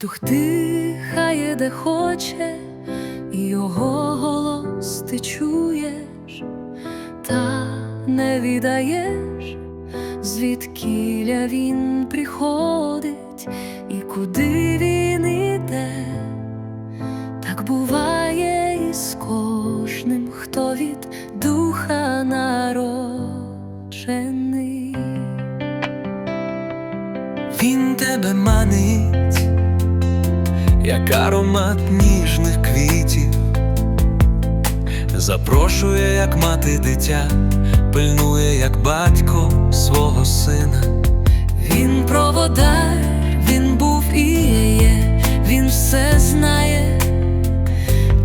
Дух дихає, де хоче, і його голос ти чуєш, та не віддаєш, звідкіля він приходить і куди він іде. Так буває і з кожним, хто від духа народжений. Він тебе манить, як аромат ніжних квітів, запрошує, як мати дитя, пильнує, як батько свого сина. Він проводар, він був і є, він все знає,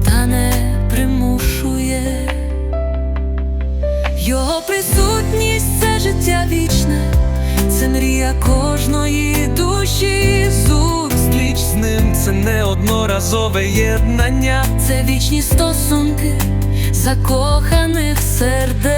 та не примушує. Його присутність це життя вічне, це мрія кожної це не одноразове єднання. це вічні стосунки закоханих сердець,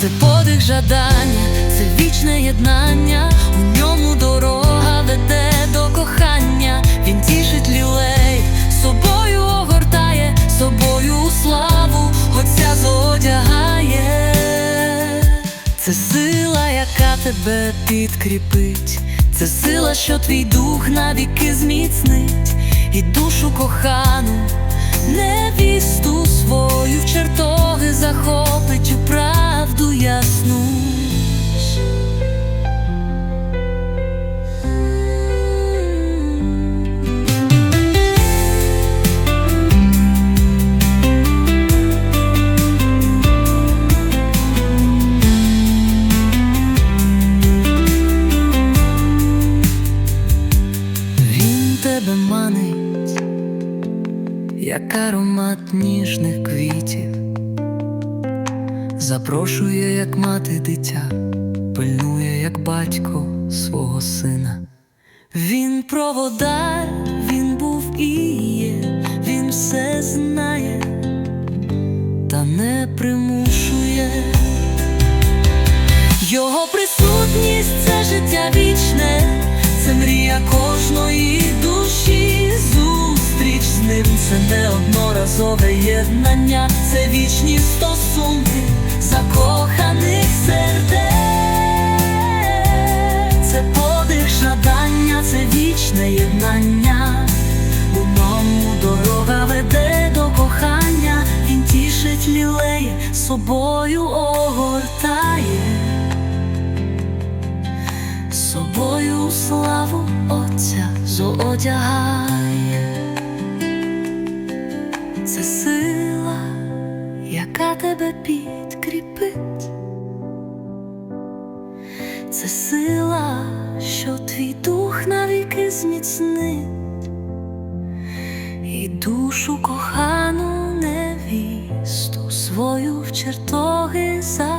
це подих жадання, це вічне єднання, у ньому дорога веде до кохання, він тішить лілей, собою огортає, собою у славу. Отця зодягає. Це сила, яка тебе підкріпить, це сила, що твій дух навіки зміцнить, і душу кохану, невісту свою в чертоги захопить як аромат ніжних квітів, запрошує, як мати дитя, пильнує, як батько свого сина. Він проводар, він був і є, він все знає, та не примушує. Його присутність це життя вічне, це не одноразове єднання, це вічні стосунки закоханих сердець, це подих жадання, це вічне єднання. У ньому дорога веде до кохання, він тішить лілеє, собою огортає собою славу Отця зоодягає. Це сила, яка тебе підкріпить. Це сила, що твій дух навіки зміцнить, і душу кохану невісту свою в чертоги за.